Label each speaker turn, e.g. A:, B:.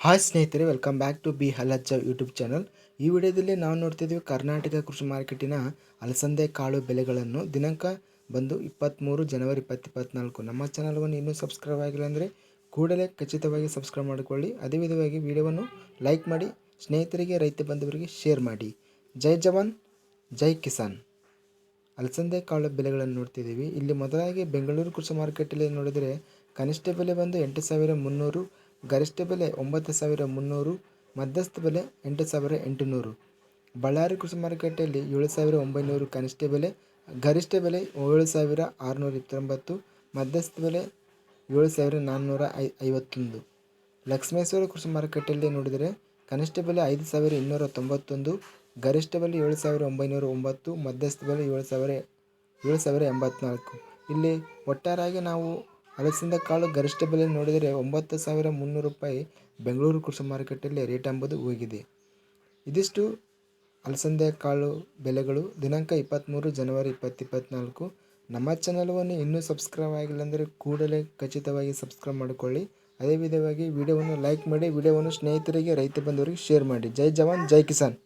A: Hi ಸ್ನೇಹಿತರೆ welcome back to ಬಿ ಹಲಚ್ಚ ಯೂಟ್ಯೂಬ್ ಚಾನಲ್ ಈ ವಿಡಿಯೋದಲ್ಲಿ ನಾವು ನೋಡ್ತಿದ್ದೀವಿ ಕರ್ನಾಟಕ ಕೃಷಿ ಮಾರ್ಕೆಟಿನ ಅಲಸಂದೆ ಕಾಳು ಬೆಲೆಗಳನ್ನು. ದಿನಾಂಕ ಬಂದು ಇಪ್ಪತ್ತ್ಮೂರು ಜನವರಿ ಇಪ್ಪತ್ತು ಇಪ್ಪತ್ತ್ನಾಲ್ಕು ನಮ್ಮ ಚಾನಲ್ವನ್ನು ಇನ್ನೂ ಸಬ್ಸ್ಕ್ರೈಬ್ ಆಗಿಲ್ಲ ಅಂದರೆ ಕೂಡಲೇ ಖಚಿತವಾಗಿ ಸಬ್ಸ್ಕ್ರೈಬ್ ಮಾಡಿಕೊಳ್ಳಿ. ಅದೇ ವಿಧವಾಗಿ ವಿಡಿಯೋವನ್ನು ಲೈಕ್ ಮಾಡಿ, ಸ್ನೇಹಿತರಿಗೆ, ರೈತ ಬಂಧುವರಿಗೆ ಶೇರ್ ಮಾಡಿ. ಜೈ ಜವಾನ್, ಜೈ ಕಿಸಾನ್. ಅಲಸಂದೆ ಕಾಳು ಬೆಲೆಗಳನ್ನು ನೋಡ್ತಿದ್ದೀವಿ. ಇಲ್ಲಿ ಮೊದಲಾಗಿ ಬೆಂಗಳೂರು ಕೃಷಿ ಮಾರ್ಕೆಟಲ್ಲಿ ನೋಡಿದರೆ ಕನಿಷ್ಠ ಬೆಲೆ ಬಂದು ಎಂಟು ಸಾವಿರ ಮುನ್ನೂರು ಗರಿಷ್ಠ ಬೆಲೆ ಒಂಬತ್ತು ಸಾವಿರ ಮುನ್ನೂರು, ಮಧ್ಯಸ್ಥ ಬೆಲೆ ಎಂಟು ಸಾವಿರ ಎಂಟುನೂರು. ಬಳ್ಳಾರಿ ಕೃಷಿ ಮಾರುಕಟ್ಟೆಯಲ್ಲಿ ಏಳು ಸಾವಿರ ಒಂಬೈನೂರು ಕನಿಷ್ಠ ಬೆಲೆ, ಗರಿಷ್ಠ ಬೆಲೆ ಏಳು ಸಾವಿರ ಆರುನೂರ ಇಪ್ಪತ್ತೊಂಬತ್ತು, ಮಧ್ಯಸ್ಥ ಬೆಲೆ ಏಳು ಸಾವಿರ ನಾನ್ನೂರ ಐ, ಐವತ್ತೊಂದು. ಲಕ್ಷ್ಮೇಶ್ವರ ಕೃಷಿ ಮಾರುಕಟ್ಟೆಯಲ್ಲಿ ನೋಡಿದರೆ ಕನಿಷ್ಠ ಬೆಲೆ ಐದು ಸಾವಿರ ಇನ್ನೂರ ತೊಂಬತ್ತೊಂದು, ಗರಿಷ್ಠ ಬೆಲೆ ಏಳು ಸಾವಿರ ಒಂಬೈನೂರ ಒಂಬತ್ತು, ಮಧ್ಯಸ್ಥ ಬೆಲೆ ಏಳು ಸಾವಿರ ಏಳು ಸಾವಿರ ಎಂಬತ್ನಾಲ್ಕು. ಇಲ್ಲಿ ಒಟ್ಟಾರೆಯಾಗಿ ನಾವು ಅಲಸಂದೆ ಕಾಳು ಗರಿಷ್ಠ ಬೆಲೆ ನೋಡಿದರೆ ಒಂಬತ್ತು ಸಾವಿರ ಮುನ್ನೂರು ರೂಪಾಯಿ ಬೆಂಗಳೂರು ಕೃಷಿ ಮಾರುಕಟ್ಟೆಯಲ್ಲಿ ರೇಟ್ ಎಂಬುದು ಹೋಗಿದೆ ಇದಿಷ್ಟು ಅಲಸಂದೆ ಕಾಳು ಬೆಲೆಗಳು. ದಿನಾಂಕ ಇಪ್ಪತ್ತ್ಮೂರು ಜನವರಿ ಇಪ್ಪತ್ತು ಇಪ್ಪತ್ತ್ನಾಲ್ಕು ನಮ್ಮ ಚಾನಲ್ವನ್ನು ಇನ್ನೂ ಸಬ್ಸ್ಕ್ರೈಬ್ ಆಗಿಲ್ಲ ಅಂದರೆ ಕೂಡಲೇ ಖಚಿತವಾಗಿ ಸಬ್ಸ್ಕ್ರೈಬ್ ಮಾಡಿಕೊಳ್ಳಿ. ಅದೇ ವಿಧವಾಗಿ ವಿಡಿಯೋವನ್ನು ಲೈಕ್ ಮಾಡಿ, ವಿಡಿಯೋವನ್ನು ಸ್ನೇಹಿತರಿಗೆ, ರೈತ ಬಂಧುವರಿಗೆ ಶೇರ್ ಮಾಡಿ. ಜೈ ಜವಾನ್, ಜೈ ಕಿಸಾನ್.